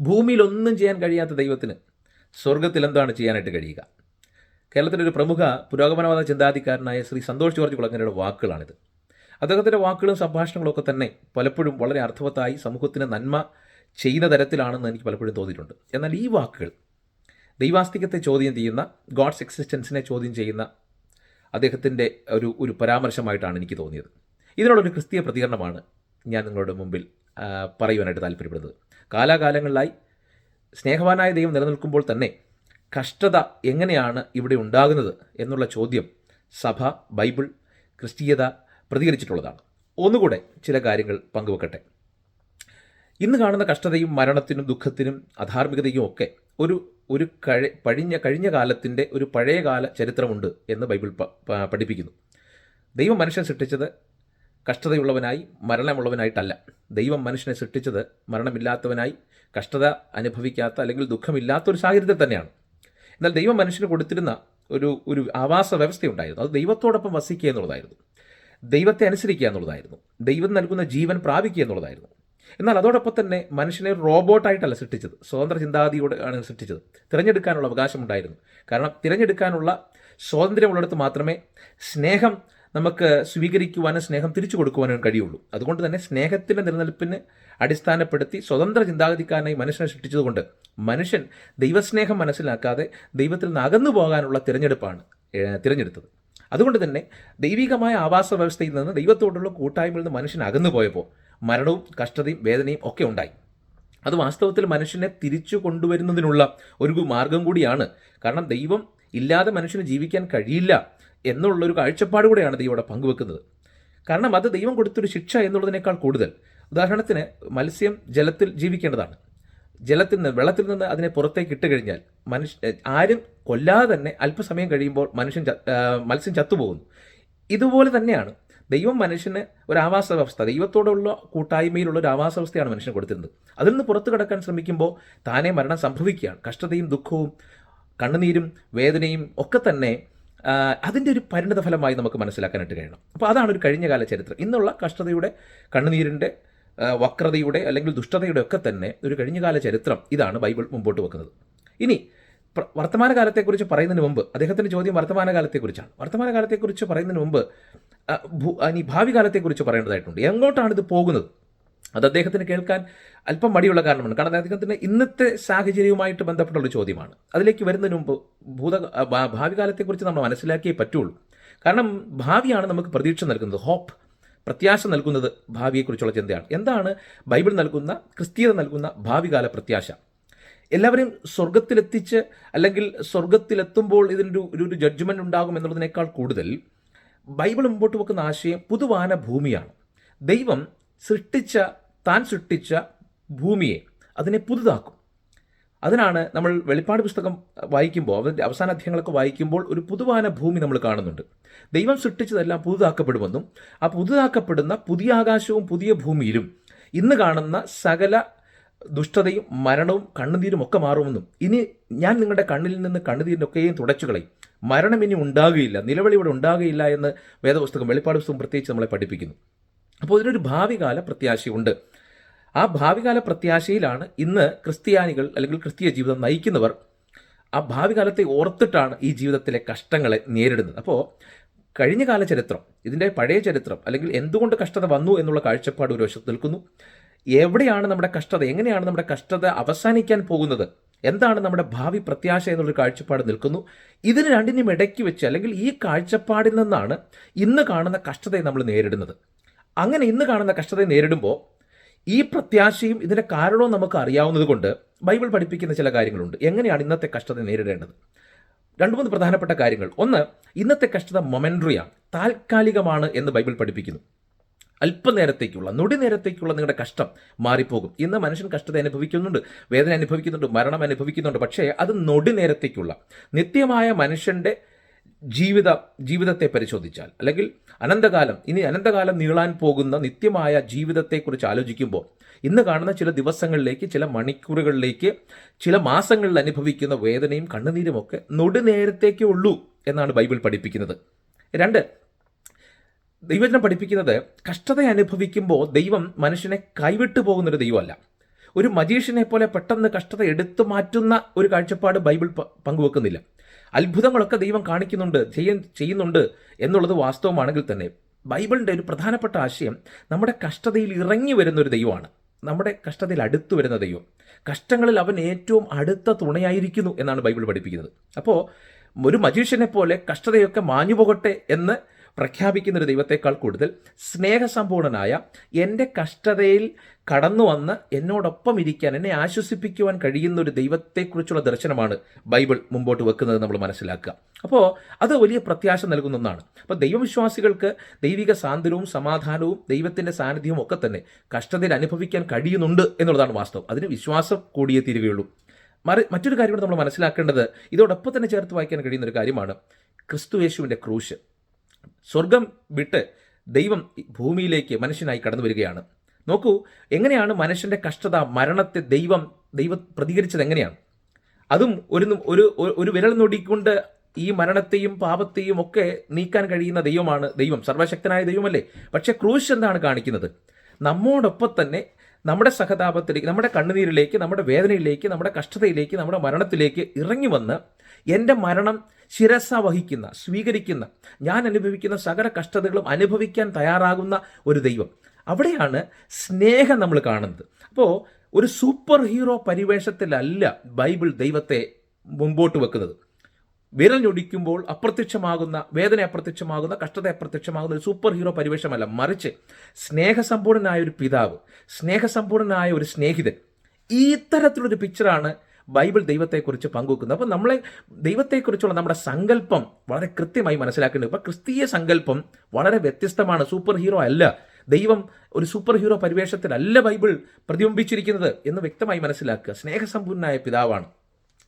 ഭൂമിയിൽ ഒന്നും ചെയ്യാൻ കഴിയാത്ത ദൈവത്തിന് സ്വർഗത്തിൽ എന്താണ് ചെയ്യാനായിട്ട് കഴിയുക? കേരളത്തിലെ ഒരു പ്രമുഖ പുരോഗമനവാദ ചിന്താധികാരനായ ശ്രീ സന്തോഷ് ജോർജ് കുളങ്ങരയുടെ വാക്കുകളാണിത്. അദ്ദേഹത്തിന്റെ വാക്കുകളും സംഭാഷണങ്ങളും ഒക്കെ തന്നെ പലപ്പോഴും വളരെ അർത്ഥവത്തായി സമൂഹത്തിന് നന്മ ചെയ്യുന്ന തരത്തിലാണെന്ന് എനിക്ക് പലപ്പോഴും തോന്നിയിട്ടുണ്ട്. എന്നാൽ ഈ വാക്കുകൾ ദൈവാസ്തികത്തെ ചോദ്യം ചെയ്യുന്ന ഗോഡ്സ് എക്സിസ്റ്റൻസിനെ ചോദ്യം ചെയ്യുന്ന അദ്ദേഹത്തിന്റെ ഒരു ഒരു പരാമർശമായിട്ടാണ് എനിക്ക് തോന്നിയത്. ഇതിനോടൊരു ക്രിസ്തീയ പ്രതികരണമാണ് ഞാൻ നിങ്ങളുടെ മുമ്പിൽ പറയുവാനായിട്ട് താല്പര്യപ്പെടുന്നത്. കാലാകാലങ്ങളിലായി സ്നേഹവാനായ ദൈവം നിലനിൽക്കുമ്പോൾ തന്നെ കഷ്ടത എങ്ങനെയാണ് ഇവിടെ ഉണ്ടാകുന്നത് എന്നുള്ള ചോദ്യം സഭ ബൈബിൾ ക്രിസ്തീയത പ്രതികരിച്ചിട്ടുള്ളതാണ്. ഒന്നുകൂടെ ചില കാര്യങ്ങൾ പങ്കുവെക്കട്ടെ. ഇന്ന് കാണുന്ന കഷ്ടതയും മരണത്തിനും ദുഃഖത്തിനും അധാർമികതയും ഒക്കെ ഒരു ഒരു കഴി പഴിഞ്ഞ കഴിഞ്ഞ കാലത്തിന്റെ ഒരു പഴയകാല ചരിത്രമുണ്ട് എന്ന് ബൈബിൾ പഠിപ്പിക്കുന്നു. ദൈവം മനുഷ്യൻ സൃഷ്ടിച്ചത് കഷ്ടതയുള്ളവനായി മരണമുള്ളവനായിട്ടല്ല. ദൈവം മനുഷ്യനെ സൃഷ്ടിച്ചത് മരണമില്ലാത്തവനായി കഷ്ടത അനുഭവിക്കാത്ത അല്ലെങ്കിൽ ദുഃഖമില്ലാത്ത ഒരു സാഹചര്യത്തിൽ തന്നെയാണ്. എന്നാൽ ദൈവം മനുഷ്യന് കൊടുത്തിരുന്ന ഒരു ഒരു ആവാസ വ്യവസ്ഥയുണ്ടായിരുന്നു. അത് ദൈവത്തോടൊപ്പം വസിക്കുക എന്നുള്ളതായിരുന്നു. ദൈവത്തെ അനുസരിക്കുക എന്നുള്ളതായിരുന്നു. ദൈവം നൽകുന്ന ജീവൻ പ്രാപിക്കുക എന്നുള്ളതായിരുന്നു. എന്നാൽ അതോടൊപ്പം തന്നെ മനുഷ്യനെ റോബോട്ടായിട്ടല്ല സൃഷ്ടിച്ചത്. സ്വതന്ത്ര ചിന്താഗതിയോടെ ആണ് സൃഷ്ടിച്ചത്. തിരഞ്ഞെടുക്കാനുള്ള അവകാശമുണ്ടായിരുന്നു. കാരണം തിരഞ്ഞെടുക്കാനുള്ള സ്വാതന്ത്ര്യമുള്ളിടത്ത് മാത്രമേ സ്നേഹം നമുക്ക് സ്വീകരിക്കുവാനും സ്നേഹം തിരിച്ചു കൊടുക്കുവാനും കഴിയുള്ളൂ. അതുകൊണ്ട് തന്നെ സ്നേഹത്തിന്റെ നിലനിൽപ്പിന് അടിസ്ഥാനപ്പെടുത്തി സ്വതന്ത്ര ചിന്താഗതിക്കാരനായി മനുഷ്യനെ സൃഷ്ടിച്ചതുകൊണ്ട് മനുഷ്യൻ ദൈവസ്നേഹം മനസ്സിലാക്കാതെ ദൈവത്തിൽ നിന്ന് അകന്നു പോകാനുള്ള തിരഞ്ഞെടുപ്പാണ് തിരഞ്ഞെടുത്തത്. അതുകൊണ്ട് തന്നെ ദൈവികമായ ആവാസ വ്യവസ്ഥയിൽ നിന്ന് ദൈവത്തോടുള്ള കൂട്ടായ്മയിൽ നിന്ന് മനുഷ്യൻ അകന്നു പോയപ്പോൾ മരണവും കഷ്ടതയും വേദനയും ഒക്കെ ഉണ്ടായി. അത് വാസ്തവത്തിൽ മനുഷ്യനെ തിരിച്ചു കൊണ്ടുവരുന്നതിനുള്ള ഒരു മാർഗം കൂടിയാണ്. കാരണം ദൈവം ഇല്ലാതെ മനുഷ്യന് ജീവിക്കാൻ കഴിയില്ല. എന്നുള്ളൊരു കാഴ്ചപ്പാട് കൂടെയാണ് ദൈവം ഇവിടെ പങ്കുവെക്കുന്നത്. കാരണം അത് ദൈവം കൊടുത്തൊരു ശിക്ഷ എന്നുള്ളതിനേക്കാൾ കൂടുതൽ. ഉദാഹരണത്തിന് മത്സ്യം ജലത്തിൽ ജീവിക്കേണ്ടതാണ്. ജലത്തിൽ നിന്ന് വെള്ളത്തിൽ നിന്ന് അതിനെ പുറത്തേക്ക് ഇട്ട് കഴിഞ്ഞാൽ മനുഷ്യ ആരും കൊല്ലാതെ തന്നെ അല്പസമയം കഴിയുമ്പോൾ മനുഷ്യൻ മത്സ്യം ചത്തുപോകുന്നു. ഇതുപോലെ തന്നെയാണ് ദൈവം മനുഷ്യന് ഒരു ആവാസ വ്യവസ്ഥ ദൈവത്തോടുള്ള കൂട്ടായ്മയിലുള്ള ഒരു ആവാസ വ്യവസ്ഥയാണ് മനുഷ്യന് കൊടുത്തിരുന്നത്. അതിൽ നിന്ന് പുറത്തു കടക്കാൻ ശ്രമിക്കുമ്പോൾ താനെ മരണം സംഭവിക്കുകയാണ്. കഷ്ടതയും ദുഃഖവും കണ്ണുനീരും വേദനയും ഒക്കെ തന്നെ അതിന്റെ ഒരു പരിണിത ഫലമായി നമുക്ക് മനസ്സിലാക്കാനായിട്ട് കഴിയണം. അപ്പോൾ അതാണ് ഒരു കഴിഞ്ഞകാല ചരിത്രം. ഇന്നുള്ള കഷ്ടതയുടെ കണ്ണുനീരിന്റെ വക്രതയുടെ അല്ലെങ്കിൽ ദുഷ്ടതയുടെ ഒക്കെ തന്നെ ഒരു കഴിഞ്ഞകാല ചരിത്രം ഇതാണ് ബൈബിൾ മുമ്പോട്ട് വെക്കുന്നത്. ഇനി വർത്തമാനകാലത്തെക്കുറിച്ച് പറയുന്നതിന് മുമ്പ് അദ്ദേഹത്തിന്റെ ചോദ്യം വർത്തമാനകാലത്തെക്കുറിച്ചാണ്. വർത്തമാനകാലത്തെക്കുറിച്ച് പറയുന്നതിന് മുമ്പ് ഇനി ഭാവി കാലത്തെക്കുറിച്ച് പറയേണ്ടതായിട്ടുണ്ട്. എങ്ങോട്ടാണ് ഇത് പോകുന്നത്? അത് അദ്ദേഹത്തിന് കേൾക്കാൻ അല്പം മടിയുള്ള കാരണമാണ്. കാരണം അദ്ദേഹത്തിന് ഇന്നത്തെ സാഹചര്യവുമായിട്ട് ബന്ധപ്പെട്ട ഒരു ചോദ്യമാണ്. അതിലേക്ക് വരുന്നതിന് മുമ്പ് ഭൂത ഭാവി കാലത്തെക്കുറിച്ച് നമ്മൾ മനസ്സിലാക്കിയേ പറ്റുള്ളൂ. കാരണം ഭാവിയാണ് നമുക്ക് പ്രതീക്ഷ നൽകുന്നത്. ഹോപ്പ് പ്രത്യാശ നൽകുന്നത് ഭാവിയെക്കുറിച്ചുള്ള ചിന്തയാണ്. എന്താണ്? ബൈബിൾ നൽകുന്ന ക്രിസ്തീയത നൽകുന്ന ഭാവികാല പ്രത്യാശ. എല്ലാവരെയും സ്വർഗത്തിലെത്തിച്ച് അല്ലെങ്കിൽ സ്വർഗത്തിലെത്തുമ്പോൾ ഇതിനൊരു ഒരു ജഡ്ജ്മെന്റ് ഉണ്ടാകും എന്നുള്ളതിനേക്കാൾ കൂടുതൽ ബൈബിൾ മുമ്പോട്ട് വെക്കുന്ന ആശയം പുതുവാന ഭൂമിയാണ്. ദൈവം സൃഷ്ടിച്ച താൻ സൃഷ്ടിച്ച ഭൂമിയെ അതിനെ പുതുതാക്കും. അതിനാണ് നമ്മൾ വെളിപ്പാട് പുസ്തകം വായിക്കുമ്പോൾ അതിന്റെ അവസാന അധ്യായങ്ങളൊക്കെ വായിക്കുമ്പോൾ ഒരു പുതുവാന ഭൂമി നമ്മൾ കാണുന്നുണ്ട്. ദൈവം സൃഷ്ടിച്ചതെല്ലാം പുതുതാക്കപ്പെടുമെന്നും ആ പുതുതാക്കപ്പെടുന്ന പുതിയ ആകാശവും പുതിയ ഭൂമിയിലും ഇന്ന് കാണുന്ന സകല ദുഷ്ടതയും മരണവും കണ്ണുനീരും ഒക്കെ മാറുമെന്നും ഇനി ഞാൻ നിങ്ങളുടെ കണ്ണിൽ നിന്ന് കണ്ണുനീരിനൊക്കെയും തുടച്ചു കളയും. മരണം ഇനി ഉണ്ടാകുകയില്ല നിലവിളി ഇവിടെ ഉണ്ടാകുകയില്ല എന്ന് വേദപുസ്തകം വെളിപ്പാട് പുസ്തകം പ്രത്യേകിച്ച് നമ്മളെ പഠിപ്പിക്കുന്നു. അപ്പോൾ ഇതിനൊരു ഭാവികാല പ്രത്യാശയുണ്ട്. ആ ഭാവികാല പ്രത്യാശയിലാണ് ഇന്ന് ക്രിസ്ത്യാനികൾ അല്ലെങ്കിൽ ക്രിസ്തീയ ജീവിതം നയിക്കുന്നവർ ആ ഭാവികാലത്തെ ഓർത്തിട്ടാണ് ഈ ജീവിതത്തിലെ കഷ്ടങ്ങളെ നേരിടുന്നത്. അപ്പോൾ കഴിഞ്ഞ കാല ചരിത്രം ഇതിന്റെ പഴയ ചരിത്രം അല്ലെങ്കിൽ എന്തുകൊണ്ട് കഷ്ടത വന്നു എന്നുള്ള കാഴ്ചപ്പാട് ഒരു വശത്ത് നിൽക്കുന്നു. എവിടെയാണ് നമ്മുടെ കഷ്ടത എങ്ങനെയാണ് നമ്മുടെ കഷ്ടത അവസാനിക്കാൻ പോകുന്നത് എന്താണ് നമ്മുടെ ഭാവി പ്രത്യാശ എന്നുള്ളൊരു കാഴ്ചപ്പാട് നിൽക്കുന്നു. ഇതിന് രണ്ടിനും ഇടയ്ക്ക് വെച്ച് അല്ലെങ്കിൽ ഈ കാഴ്ചപ്പാടിൽ നിന്നാണ് ഇന്ന് കാണുന്ന കഷ്ടതയെ നമ്മൾ നേരിടുന്നത്. അങ്ങനെ ഇന്ന് കാണുന്ന കഷ്ടതയെ നേരിടുമ്പോൾ ഈ പ്രത്യാശയും ഇതിന്റെ കാരണവും നമുക്ക് അറിയാവുന്നത് കൊണ്ട് ബൈബിൾ പഠിപ്പിക്കുന്ന ചില കാര്യങ്ങളുണ്ട്. എങ്ങനെയാണ് ഇന്നത്തെ കഷ്ടത നേരിടേണ്ടത്? രണ്ട് മൂന്ന് പ്രധാനപ്പെട്ട കാര്യങ്ങൾ. ഒന്ന് ഇന്നത്തെ കഷ്ടത മൊമെൻട്രിയാണ്. താൽക്കാലികമാണ് എന്ന് ബൈബിൾ പഠിപ്പിക്കുന്നു. അല്പനേരത്തേക്കുള്ള നൊടി നേരത്തേക്കുള്ള നിങ്ങളുടെ കഷ്ടം മാറിപ്പോകും. ഇന്ന് മനുഷ്യൻ കഷ്ടത അനുഭവിക്കുന്നുണ്ട് വേദന അനുഭവിക്കുന്നുണ്ട് മരണം അനുഭവിക്കുന്നുണ്ട്. പക്ഷേ അത് നൊടി നേരത്തേക്കുള്ള നിത്യമായ മനുഷ്യന്റെ ജീവിത ജീവിതത്തെ പരിശോധിച്ചാൽ. അല്ലെങ്കിൽ അനന്തകാലം ഇനി അനന്തകാലം നീളാൻ പോകുന്ന നിത്യമായ ജീവിതത്തെക്കുറിച്ച് ആലോചിക്കുമ്പോൾ ഇന്ന് കാണുന്ന ചില ദിവസങ്ങളിലേക്ക് ചില മണിക്കൂറുകളിലേക്ക് ചില മാസങ്ങളിൽ അനുഭവിക്കുന്ന വേദനയും കണ്ണുനീരുമൊക്കെ നൊടുനേരത്തേക്കേ നൊടി ഉള്ളൂ എന്നാണ് ബൈബിൾ പഠിപ്പിക്കുന്നത്. രണ്ട് ദൈവജനം പഠിപ്പിക്കുന്നത് കഷ്ടത അനുഭവിക്കുമ്പോൾ ദൈവം മനുഷ്യനെ കൈവിട്ടു പോകുന്നൊരു ദൈവമല്ല. ഒരു മജീഷ്യനെ പോലെ പെട്ടെന്ന് കഷ്ടത എടുത്തു മാറ്റുന്ന ഒരു കാഴ്ചപ്പാട് ബൈബിൾ പങ്കുവെക്കുന്നില്ല. അത്ഭുതങ്ങളൊക്കെ ദൈവം കാണിക്കുന്നുണ്ട് ചെയ്യ ചെയ്യുന്നുണ്ട് എന്നുള്ളത് വാസ്തവമാണെങ്കിൽ തന്നെ ബൈബിളിന്റെ ഒരു പ്രധാനപ്പെട്ട ആശയം നമ്മുടെ കഷ്ടതയിൽ ഇറങ്ങി വരുന്ന ഒരു ദൈവമാണ്. നമ്മുടെ കഷ്ടതയിൽ അടുത്തു വരുന്ന ദൈവം. കഷ്ടങ്ങളിൽ അവൻ ഏറ്റവും അടുത്ത തുണയായിരിക്കുന്നു എന്നാണ് ബൈബിൾ പഠിപ്പിക്കുന്നത്. അപ്പോൾ ഒരു മജീഷ്യനെ പോലെ കഷ്ടതയൊക്കെ മാഞ്ഞു പോകട്ടെ എന്ന് പ്രഖ്യാപിക്കുന്ന ഒരു ദൈവത്തെക്കാൾ കൂടുതൽ സ്നേഹസമ്പൂർണനായ എന്റെ കഷ്ടതയിൽ കടന്നു വന്ന് എന്നോടൊപ്പം ഇരിക്കാൻ എന്നെ ആശ്വസിപ്പിക്കുവാൻ കഴിയുന്ന ഒരു ദൈവത്തെക്കുറിച്ചുള്ള ദർശനമാണ് ബൈബിൾ മുമ്പോട്ട് വെക്കുന്നത് നമ്മൾ മനസ്സിലാക്കുക. അപ്പോൾ അത് വലിയ പ്രത്യാശ നൽകുന്ന ഒന്നാണ്. അപ്പോൾ ദൈവവിശ്വാസികൾക്ക് ദൈവിക സാന്ത്വനവും സമാധാനവും ദൈവത്തിന്റെ സാന്നിധ്യവും ഒക്കെ തന്നെ കഷ്ടതയിൽ അനുഭവിക്കാൻ കഴിയുന്നുണ്ട് എന്നുള്ളതാണ് വാസ്തവം. അതിന് വിശ്വാസം കൂടിയേ തീരുകയുള്ളൂ. മറി മറ്റൊരു കാര്യം കൂടെ നമ്മൾ മനസ്സിലാക്കേണ്ടത് ഇതോടൊപ്പം തന്നെ ചേർത്ത് വായിക്കാൻ കഴിയുന്ന ഒരു കാര്യമാണ് ക്രിസ്തു യേശുവിന്റെ ക്രൂശ്. സ്വർഗം വിട്ട് ദൈവം ഭൂമിയിലേക്ക് മനുഷ്യനായി കടന്നു വരികയാണ്. നോക്കൂ എങ്ങനെയാണ് മനുഷ്യന്റെ കഷ്ടത മരണത്തെ ദൈവം ദൈവ പ്രതികരിച്ചത് എങ്ങനെയാണ്? അതും ഒരു ഒരു ഒരു വിരൽ നൊടിക്കൊണ്ട് ഈ മരണത്തെയും പാപത്തെയും ഒക്കെ നീക്കാൻ കഴിയുന്ന ദൈവമാണ് ദൈവം. സർവശക്തനായ ദൈവമല്ലേ? പക്ഷേ ക്രൂശ് എന്താണ് കാണിക്കുന്നത്? നമ്മോടൊപ്പം തന്നെ നമ്മുടെ സഹതാപത്തിലേക്ക് നമ്മുടെ കണ്ണുനീരിലേക്ക് നമ്മുടെ വേദനയിലേക്ക് നമ്മുടെ കഷ്ടതയിലേക്ക് നമ്മുടെ മരണത്തിലേക്ക് ഇറങ്ങി വന്ന് എന്റെ മരണം ശിരസ വഹിക്കുന്ന സ്വീകരിക്കുന്ന ഞാൻ അനുഭവിക്കുന്ന സകല കഷ്ടതകളും അനുഭവിക്കാൻ തയ്യാറാകുന്ന ഒരു ദൈവം. അവിടെയാണ് സ്നേഹം നമ്മൾ കാണുന്നത്. അപ്പോൾ ഒരു സൂപ്പർ ഹീറോ പരിവേഷത്തിലല്ല ബൈബിൾ ദൈവത്തെ മുമ്പോട്ട് വെക്കുന്നത്. വിരൽ ഞൊടിക്കുമ്പോൾ അപ്രത്യക്ഷമാകുന്ന വേദന അപ്രത്യക്ഷമാകുന്ന കഷ്ടത അപ്രത്യക്ഷമാകുന്ന ഒരു സൂപ്പർ ഹീറോ പരിവേഷമല്ല. മറിച്ച് സ്നേഹസമ്പൂർണനായ ഒരു പിതാവ് സ്നേഹസമ്പൂർണനായ ഒരു സ്നേഹിതൻ. ഈ തരത്തിലൊരു പിക്ചറാണ് ബൈബിൾ ദൈവത്തെക്കുറിച്ച് പങ്കുവെക്കുന്നത് അപ്പോൾ നമ്മളെ ദൈവത്തെക്കുറിച്ചുള്ള നമ്മുടെ സങ്കല്പം വളരെ കൃത്യമായി മനസ്സിലാക്കേണ്ടത് ഇപ്പോൾ ക്രിസ്തീയ സങ്കല്പം വളരെ വ്യത്യസ്തമാണ്. സൂപ്പർ ഹീറോ അല്ല. ദൈവം ഒരു സൂപ്പർ ഹീറോ പരിവേഷത്തിലല്ല ബൈബിൾ പ്രതിബിംബിച്ചിരിക്കുന്നത് എന്ന് വ്യക്തമായി മനസ്സിലാക്കുക. സ്നേഹസമ്പൂർണായ പിതാവാണ്.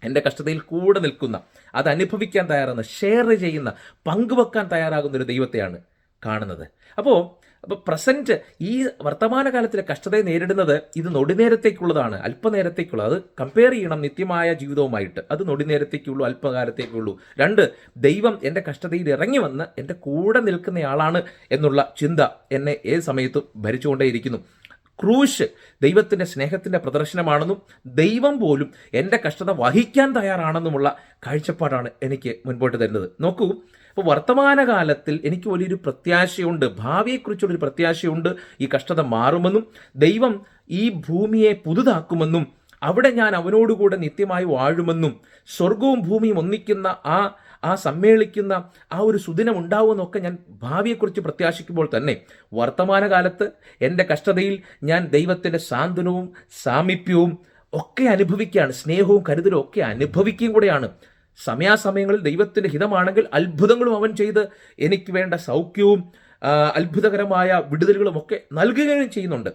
എന്റെ കഷ്ടതയിൽ കൂടെ നിൽക്കുന്ന അത് അനുഭവിക്കാൻ തയ്യാറാകുന്ന ഷെയർ ചെയ്യുന്ന പങ്കുവെക്കാൻ തയ്യാറാകുന്ന ഒരു ദൈവത്തെയാണ് കാണുന്നത്. അപ്പോൾ അപ്പോൾ പ്രസന്റ് ഈ വർത്തമാനകാലത്തിലെ കഷ്ടതയെ നേരിടുന്നത് ഇത് നൊടിനേരത്തേക്കുള്ളതാണ് അല്പനേരത്തേക്കുള്ള. അത് കമ്പയർ ചെയ്യണം നിത്യമായ ജീവിതവുമായിട്ട്. അത് നൊടിനേരത്തേക്കുള്ളൂ അല്പകാലത്തേക്കുള്ളൂ. രണ്ട് ദൈവം എന്റെ കഷ്ടതയിൽ ഇറങ്ങി വന്ന് എന്റെ കൂടെ നിൽക്കുന്നയാളാണ് എന്നുള്ള ചിന്ത എന്നെ ഏത് സമയത്തും ഭരിച്ചുകൊണ്ടേയിരിക്കുന്നു. ക്രൂശ് ദൈവത്തിന്റെ സ്നേഹത്തിന്റെ പ്രദർശനമാണെന്നും ദൈവം പോലും എന്റെ കഷ്ടത വഹിക്കാൻ തയ്യാറാണെന്നുമുള്ള കാഴ്ചപ്പാടാണ് എനിക്ക് മുൻപോട്ട് തരുന്നത്. നോക്കൂ അപ്പോൾ വർത്തമാനകാലത്തിൽ എനിക്ക് വലിയൊരു പ്രത്യാശയുണ്ട് ഭാവിയെക്കുറിച്ചുള്ളൊരു പ്രത്യാശയുണ്ട് ഈ കഷ്ടത മാറുമെന്നും ദൈവം ഈ ഭൂമിയെ പുതുതാക്കുമെന്നും അവിടെ ഞാൻ അവനോടുകൂടെ നിത്യമായി വാഴുമെന്നും സ്വർഗവും ഭൂമിയും ഒന്നിക്കുന്ന ആ ആ സമ്മേളിക്കുന്ന ആ ഒരു സുദിനം ഉണ്ടാവുമെന്നൊക്കെ ഞാൻ ഭാവിയെക്കുറിച്ച് പ്രത്യാശിക്കുമ്പോൾ തന്നെ വർത്തമാനകാലത്ത് എന്റെ കഷ്ടതയിൽ ഞാൻ ദൈവത്തിന്റെ സാന്ത്വനവും സാമീപ്യവും ഒക്കെ അനുഭവിക്കുകയാണ് സ്നേഹവും കരുതലും ഒക്കെ അനുഭവിക്കുകയും കൂടെയാണ് സമയാസമയങ്ങളിൽ ദൈവത്തിന്റെ ഹിതമാണെങ്കിൽ അത്ഭുതങ്ങളും അവൻ ചെയ്ത് എനിക്ക് വേണ്ട സൗഖ്യവും അത്ഭുതകരമായ വിടുതലുകളും ഒക്കെ നൽകുകയും ചെയ്യുന്നുണ്ട്.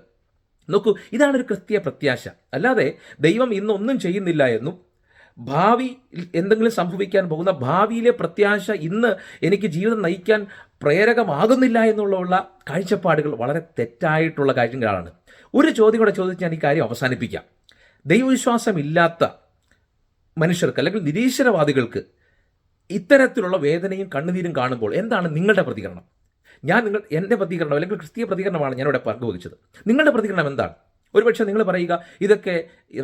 നോക്കൂ ഇതാണ് ഒരു കൃത്യ പ്രത്യാശ. അല്ലാതെ ദൈവം ഇന്നൊന്നും ചെയ്യുന്നില്ല എന്നും ഭാവി എന്തെങ്കിലും സംഭവിക്കാൻ പോകുന്ന ഭാവിയിലെ പ്രത്യാശ ഇന്ന് എനിക്ക് ജീവിതം നയിക്കാൻ പ്രേരകമാകുന്നില്ല എന്നുള്ള കാഴ്ചപ്പാടുകൾ വളരെ തെറ്റായിട്ടുള്ള കാര്യങ്ങളാണ്. ഒരു ചോദ്യം കൂടെ ചോദിച്ച് ഞാൻ ഈ കാര്യം അവസാനിപ്പിക്കാം. ദൈവവിശ്വാസമില്ലാത്ത മനുഷ്യർക്ക് അല്ലെങ്കിൽ നിരീശ്വരവാദികൾക്ക് ഇത്തരത്തിലുള്ള വേദനയും കണ്ണുനീരും കാണുമ്പോൾ എന്താണ് നിങ്ങളുടെ പ്രതികരണം? ഞാൻ നിങ്ങൾ എന്റെ പ്രതികരണം അല്ലെങ്കിൽ ക്രിസ്തീയ പ്രതികരണമാണ് ഞാനിവിടെ പങ്കുവച്ചത് നിങ്ങളുടെ പ്രതികരണം എന്താണ്? ഒരുപക്ഷെ നിങ്ങൾ പറയുക ഇതൊക്കെ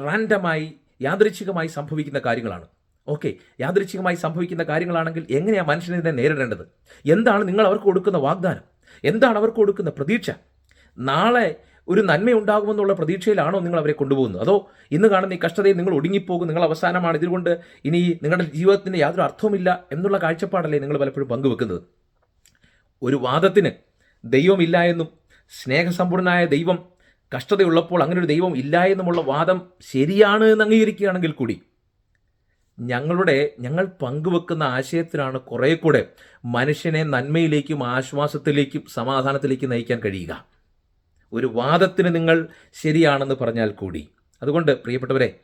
റാൻഡമായി യാദൃച്ഛികമായി സംഭവിക്കുന്ന കാര്യങ്ങളാണ്. ഓക്കെ യാദൃച്ഛികമായി സംഭവിക്കുന്ന കാര്യങ്ങളാണെങ്കിൽ എങ്ങനെയാണ് മനുഷ്യനെ നേരിടേണ്ടത്? എന്താണ് നിങ്ങൾ അവർക്ക് കൊടുക്കുന്ന വാഗ്ദാനം? എന്താണ് അവർക്ക് കൊടുക്കുന്ന പ്രതീക്ഷ? നാളെ ഒരു നന്മയുണ്ടാകുമെന്നുള്ള പ്രതീക്ഷയിലാണോ നിങ്ങൾ അവരെ കൊണ്ടുപോകുന്നത്? അതോ ഇന്ന് കാണുന്ന ഈ കഷ്ടതയിൽ നിങ്ങൾ ഒടുങ്ങിപ്പോകും നിങ്ങൾ അവസാനമാണ് ഇതുകൊണ്ട് ഇനി നിങ്ങളുടെ ജീവിതത്തിന് യാതൊരു അർത്ഥവുമില്ല എന്നുള്ള കാഴ്ചപ്പാടല്ലേ നിങ്ങൾ പലപ്പോഴും പങ്കുവെക്കുന്നത്? ഒരു വാദത്തിന് ദൈവമില്ല എന്നും സ്നേഹസമ്പൂർണനായ ദൈവം കഷ്ടതയുള്ളപ്പോൾ അങ്ങനെ ഒരു ദൈവം ഇല്ല എന്നുമുള്ള വാദം ശരിയാണ് എന്ന് അംഗീകരിക്കുകയാണെങ്കിൽ കൂടി ഞങ്ങളുടെ ഞങ്ങൾ പങ്കുവെക്കുന്ന ആശയത്തിനാണ് കുറേ കൂടെ മനുഷ്യനെ നന്മയിലേക്കും ആശ്വാസത്തിലേക്കും സമാധാനത്തിലേക്കും നയിക്കാൻ കഴിയുക. ഒരു വാദത്തിന് നിങ്ങൾ ശരിയാണെന്ന് പറഞ്ഞാൽ കൂടി. അതുകൊണ്ട് പ്രിയപ്പെട്ടവരെ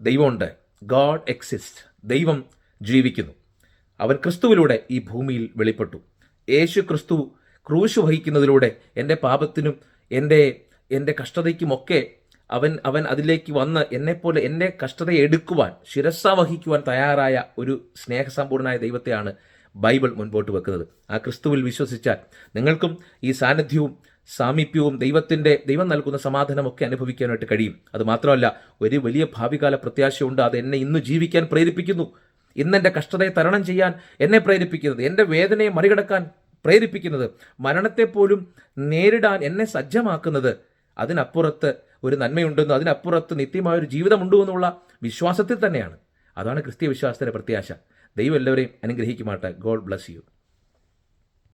ദൈവമുണ്ട്. God exist. ദൈവം ജീവിക്കുന്നു. അവൻ ക്രിസ്തുവിലൂടെ ഈ ഭൂമിയിൽ വെളിപ്പെട്ടു. യേശു ക്രിസ്തു ക്രൂശ് വഹിക്കുന്നതിലൂടെ എന്റെ പാപത്തിനും എന്റെ എന്റെ കഷ്ടതയ്ക്കുമൊക്കെ അവൻ അവൻ അതിലേക്ക് വന്ന് എന്നെപ്പോലെ എന്റെ കഷ്ടതയെ എടുക്കുവാൻ ശിരസ വഹിക്കുവാൻ തയ്യാറായ ഒരു സ്നേഹസമ്പൂർണനായ ദൈവത്തെയാണ് ബൈബിൾ മുൻപോട്ട് വെക്കുന്നത്. ആ ക്രിസ്തുവിൽ വിശ്വസിച്ചാൽ നിങ്ങൾക്കും ഈ സാന്നിധ്യവും സാമീപ്യവും ദൈവത്തിന്റെ ദൈവം നൽകുന്ന സമാധാനമൊക്കെ അനുഭവിക്കാനായിട്ട് കഴിയും. അത് മാത്രമല്ല ഒരു വലിയ ഭാവികാല പ്രത്യാശയുണ്ട്. അത് എന്നെ ഇന്ന് ജീവിക്കാൻ പ്രേരിപ്പിക്കുന്നു. ഇന്നെന്റെ കഷ്ടതയെ തരണം ചെയ്യാൻ എന്നെ പ്രേരിപ്പിക്കുന്നത് എന്റെ വേദനയെ മറികടക്കാൻ പ്രേരിപ്പിക്കുന്നത് മരണത്തെപ്പോലും നേരിടാൻ എന്നെ സജ്ജമാക്കുന്നത് അതിനപ്പുറത്ത് ഒരു നന്മയുണ്ടെന്നും അതിനപ്പുറത്ത് നിത്യമായ ഒരു ജീവിതമുണ്ടോ എന്നുള്ള വിശ്വാസത്തിൽ തന്നെയാണ്. അതാണ് ക്രിസ്തീയ വിശ്വാസത്തിന്റെ പ്രത്യാശ. ദൈവം എല്ലാവരെയും അനുഗ്രഹിക്കുമാട്ടെ ഗോഡ് ബ്ലസ് യു.